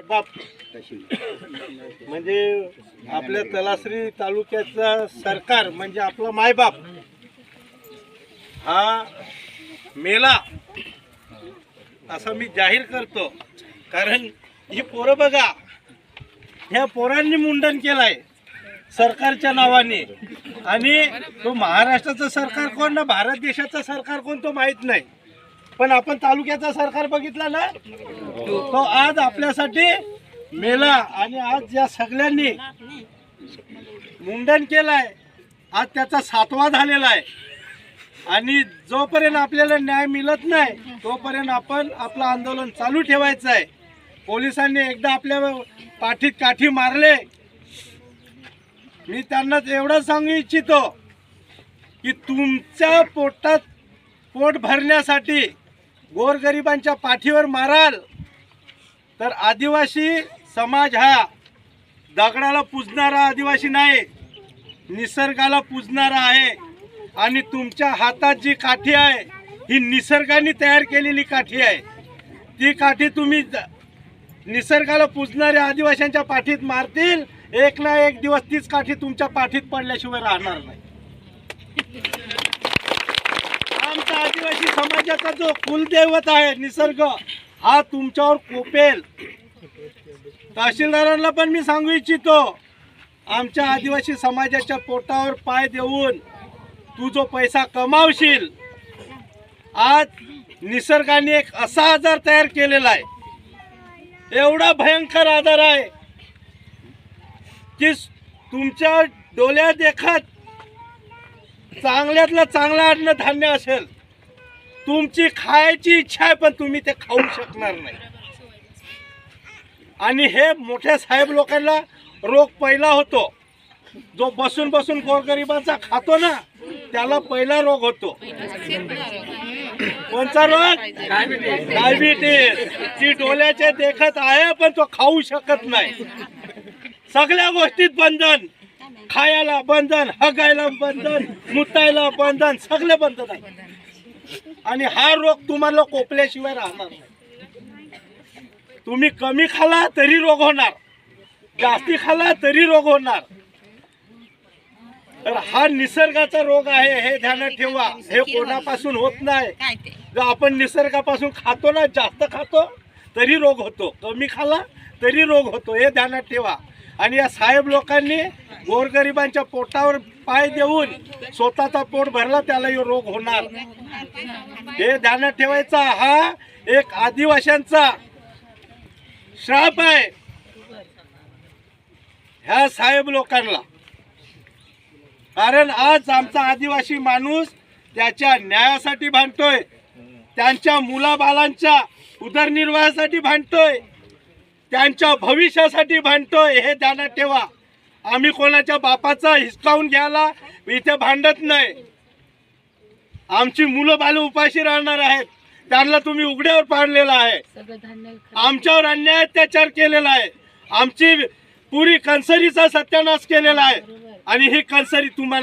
बाप. म्हणजे आपल्या तलासरी तालुक्याचा सरकार म्हणजे आपला मायबाप हा मेला असं मी जाहीर करतो. कारण ही पोरं बघा ह्या पोरांनी मुंडन केलंय सरकारच्या नावाने. आणि तो महाराष्ट्राचं सरकार कोण ना भारत देशाचं सरकार कोण तो माहीत नाही. पण आपण तालुक्याचा सरकार बघितला ना तो आज आपल्यासाठी मेला आणि आज या सगळ्यांनी मुंडन केलाय. आज त्याचा सातवा झालेला आहे. आणि जोपर्यंत आपल्याला न्याय मिळत नाही तोपर्यंत आपण आपलं आंदोलन चालू ठेवायचं आहे. पोलिसांनी एकदा आपल्या पाठीत काठी मारले. मी त्यांना एवढं सांगू इच्छितो की तुमच्या पोटात पोट भरण्यासाठी गोरगरिबांच्या पाठीवर माराल तर आदिवासी समाज हा दगडाला पूजणारा आदिवासी नाही निसर्गाला पूजणारा आहे. आणि तुमच्या हातात जी काठी आहे ही निसर्गाने तयार केलेली काठी आहे. ती काठी तुम्ही निसर्गाला पूजणाऱ्या आदिवासींच्या पाठीत मारतील एक ना एक दिवस तीच काठी तुमच्या पाठीत पडल्याशिवाय राहणार नाही. आमचा आदिवासी समाजाचा जो कुलदैवत आहे निसर्ग हा तुमच्यावर कोपेल. तहसीलदारांना पण मी सांगू इच्छितो आमच्या आदिवासी समाजाच्या पोटावर पाय देऊन तू जो पैसा कमावशील आज निसर्गाने एक असा आजार तयार केलेला आहे. एवढा भयंकर आजार आहे की तुमच्या डोळ्या देखत चांगल्यातलं चांगलं अन्नधान्य असेल तुमची खायची इच्छा आहे पण तुम्ही ते खाऊ शकणार नाही. आणि हे मोठ्या साहेब लोकांना रोग पहिला होतो. जो बसून बसून गोरगरिबांचा खातो ना त्याला पहिला रोग होतो. कोणचा रोग? डायबिटीस. ती डोळ्याचे देखत आहे पण तो खाऊ शकत नाही. सगळ्या गोष्टीत बंधन. खायला बंधन हगायला बंधन मुतायला बंधन सगळे बंधन आहे. आणि हा रोग तुम्हाला कोपल्याशिवाय राहणार नाही. तुम्ही कमी खाला तरी रोग होणार. जास्ती खाला तरी रोग होणार. तर हा निसर्गाचा रोग आहे हे ध्यानात ठेवा. हे कोणापासून होत नाही. जर आपण निसर्गापासून खातो ना जास्त खातो तरी रोग होतो. कमी खाला तरी रोग होतो. हे ध्यानात ठेवा. आणि या साहेब लोकांनी गोरगरिबांच्या पोटावर पाय देऊन स्वतःचा पोट भरला त्यालाही रोग होणार. हे ध्यानात ठेवायचा हा एक आदिवाशांचा श्राप आहे. ह्या साहेब लोकांना. कारण आज आमचा आदिवासी माणूस त्याच्या न्यायासाठी भांडतोय त्यांच्या मुलाबालांच्या उदरनिर्वाहासाठी भांडतोय त्यांच्या भविष्यासाठी भांडतोय हे ध्यानात ठेवा. आम्ही कोणाच्या बापाचा हिसकावून घ्यायला इथे भांडत नाही. आमची मुलं बालं उपाशी राहणार आहेत. त्यांना तुम्ही उघड्यावर पाडलेला आहे. आमच्यावर अन्याय अत्याचार केलेला आहे. आमची पुरी कन्सरीचा सत्यानाश केलेला आहे. आणि ही कन्सरी तुम्हाला